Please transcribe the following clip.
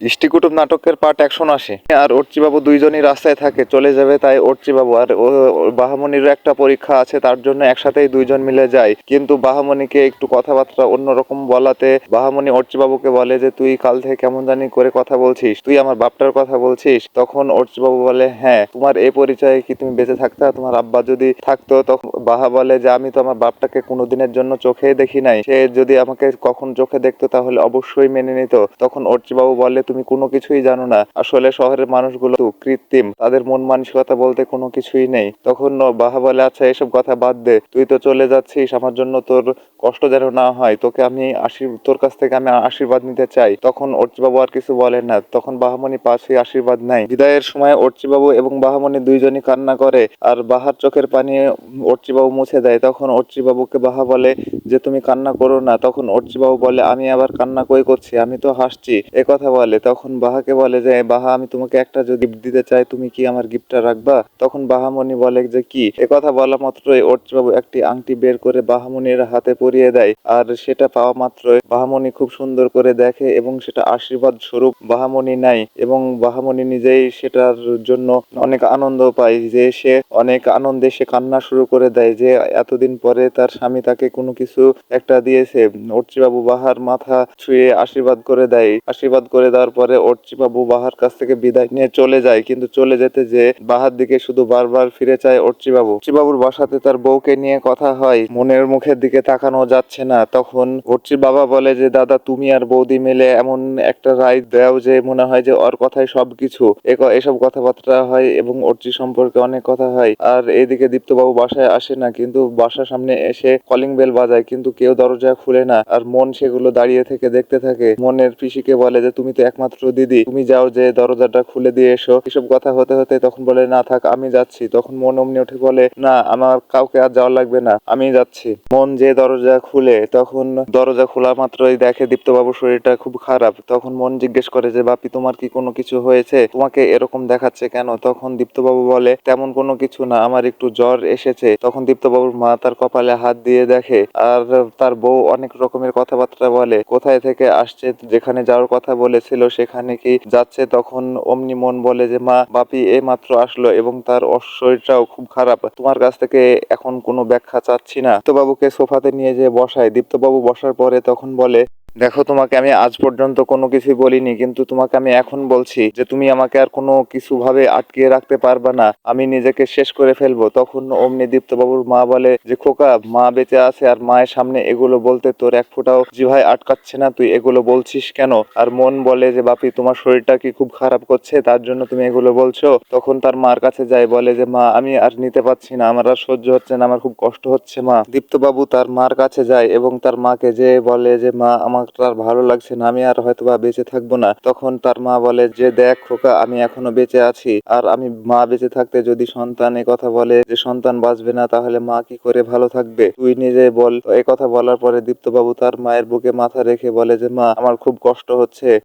ইষ্টিকুটুম নাটকের part action আসে। আর অর্চিবাবু দুইজনই রাস্তায় থাকে, চলে যাবে তাই অর্চিবাবু আর বাহামণিরও একটা পরীক্ষা আছে, তার জন্য একসাথেই দুইজন মিলে যায়। কিন্তু বাহামণিকে একটু কথাবার্তা অন্যরকম বলাতে বাহামণি অর্চিবাবুকে বলে যে, তুই কাল থেকে কেমন জানি করে কথা বলছিস, তুই আমার বাপটার কথা বলছিস। তখন অর্চিবাবু বলে হ্যাঁ তোমার এই পরিচয়ে কি তুমি বেঁচে থাকতা? তোমার আব্বা যদি থাকতো, তখন বাহা বলে যে, আমি তো আমার বাপটাকে কোনোদিনের জন্য চোখে দেখি নাই। সে যদি আমাকে কখন চোখে দেখতো, তাহলে অবশ্যই মেনে নিত। তখন অর্চিবাবু বলে তুমি কোনো কিছুই জানো না। আসলে শহরের মানুষগুলো কৃত্রিম। তাদের মন মানসিকতা বলতে কোনো কিছুই নেই। তখন বাহা বলে আচ্ছা এসব কথা বাদ দে। তুই তো চলে যাচ্ছিস। আমার জন্য তোর কষ্ট যেন না হয়। তোকে আমি তোর কাছ থেকে আমি আশীর্বাদ নিতে চাই। তখন অর্চিবাবু আর কিছু বলেন না। তখন বাহামণি পাশে আশীর্বাদ নাই বিদায়ের সময় অর্চিবাবু এবং বাহামণি দুইজনই কান্না করে আর বাহার চোখের পানি অর্চিবাবু মুছে দেয়। তখন অর্চিবাবুকে বাহা বলে যে, তুমি কান্না করো না। তখন অর্চিবাবু বলে, আমি আবার কান্না কই করছি? আমি তো হাসছি। এ কথা বলে। তখন বাহাকে বলে যে বাহা, আমি তোমাকে একটা যদি gift দিতে চাই, তুমি কি আমার গিফটটা রাখবা? তখন বাহামণি বলে যে, কি? এ কথা বলা মাত্রই অর্চিবাবু একটি আংটি বের করে বাহামণির হাতে পরিয়ে দেয়। আর সেটা পাওয়া মাত্রই বাহামণি খুব সুন্দর করে দেখে এবং সেটা আশীর্বাদ স্বরূপ বাহামণি নাই এবং বাহামণি নিজেই সেটার জন্য অনেক আনন্দ পায় যে, সে অনেক আনন্দে সে কান্না শুরু করে দেয় যে, এতদিন পরে তার স্বামী তাকে কোনো কিছু একটা দিয়েছে। অর্চিবাবু বাহার মাথা ছুঁয়ে আশীর্বাদ করে দেয়। আশীর্বাদ করে দেওয়ার পরে অর্চিবাবু বাহার কাছ থেকে বিদায় নিয়ে চলে যায়, কিন্তু চলে যেতে যে বাহার দিকে শুধু বারবার ফিরে চায় অর্চিবাবু অর্চিবাবুর বাসাতে তার বউকে নিয়ে কথা হয়, মনের মুখের দিকে তাকানো যাচ্ছে না। তখন অর্চির বাবা বলে যে, দাদা, তুমি আর বৌদি মিলে এমন একটা রায় দাও যে, মনে হয় যে ওর কথাই সবকিছু। এসব কথাবার্তা হয় এবং অর্চি সম্পর্কে অনেক কথা হয়। আর এইদিকে দীপ্তবাবু বাসায় আসে না, কিন্তু বাসার সামনে এসে কলিং বেল বাজায়, কিন্তু কেউ দরজা খুলে না। আর মন সেগুলো দাঁড়িয়ে থেকে দেখতে থাকে। মনের পিসিকে বলে যে, তুমি তো একমাত্র দিদি। তুমি যাও যে দরজাটা খুলে দিয়ে এসো। এসব কথা হতে হতে তখন বলে, না থাক, আমি যাচ্ছি। তখন মন অমনি উঠে বলে, না, আমার কাউকে আর যাওয়া লাগবে না, আমি যাচ্ছি। মন যে দরজা খুলে, তখন দরজা খোলা মাত্রই দেখে দীপ্তবাবুর শরীরটা খুব খারাপ। তখন মন জিজ্ঞেস করে যে, বাপি, তোমার কি কোনো কিছু হয়েছে? তোমাকে এরকম দেখাচ্ছে কেন? তখন দীপ্তবাবু বলে, তেমন কোনো কিছু না, আমার একটু জ্বর এসেছে। তখন দীপ্তবাবুর মা তার কপালে হাত দিয়ে দেখে, আর তার বউ অনেক রকমের কথাবার্তা বলে, কোথায় থেকে আসছে? যেখানে যাওয়ার কথা বলেছিল সেখানে কি যাচ্ছে? তখন অমনি মন বলে যে, মা, বাপি এই মাত্র আসলো এবং তার শরীরটাও খুব খারাপ। তোমার কাছ থেকে এখন কোনো ব্যাখ্যা চাচ্ছি না। দীপ্তবাবুকে সোফাতে নিয়ে যেয়ে বসায়। দীপ্তবাবু বসার পরে তখন বলে দেখো, তোমাকে আমি আজ পর্যন্ত কোনো কিছু বলিনি, কিন্তু তোমাকে আমি এখন বলছি যে তুমি আমাকে আর কোনো কিছু ভাবে আটকিয়ে রাখতে পারবে না। আমি নিজেকে শেষ করে ফেলব। তখন অমনি দীপ্তবাবুর মা বলে, যে খোকা, মা বেঁচে আছে আর মায়ের সামনে এগুলো বলতে তোর এক ফোঁটাও জিভায় আটকাচ্ছে না, তুই এগুলো বলছিস কেন? আর মন বলে যে, বাপি, তোমার শরীরটা কি খুব খারাপ করছে, তার জন্য তুমি এগুলো বলছো? তখন তার মার কাছে যায়, বলে যে, মা, আমি আর নিতে পারছি না, আমার আর সহ্য হচ্ছে না, আমার খুব কষ্ট হচ্ছে, মা। দীপ্তবাবু তার মার কাছে যায় এবং তার মাকে যে বলে যে, মা, আমার আর ভালো লাগছে না, আমি আর হয়তো বা বেঁচে থাকব না। তখন তার মা বলে, যে দেখ খোকা, আমি এখনও বেঁচে আছি। আর আমি মা বেঁচে থাকতে যদি সন্তান কথা বলে যে সন্তান বাঁচবে না, তাহলে মা কি করে ভালো থাকবে? তুই নিজে বল। এই কথা বলার পরে দীপ্তবাবু তার মায়ের বুকে মাথা রেখে বলে যে, মা, আমার খুব কষ্ট হচ্ছে।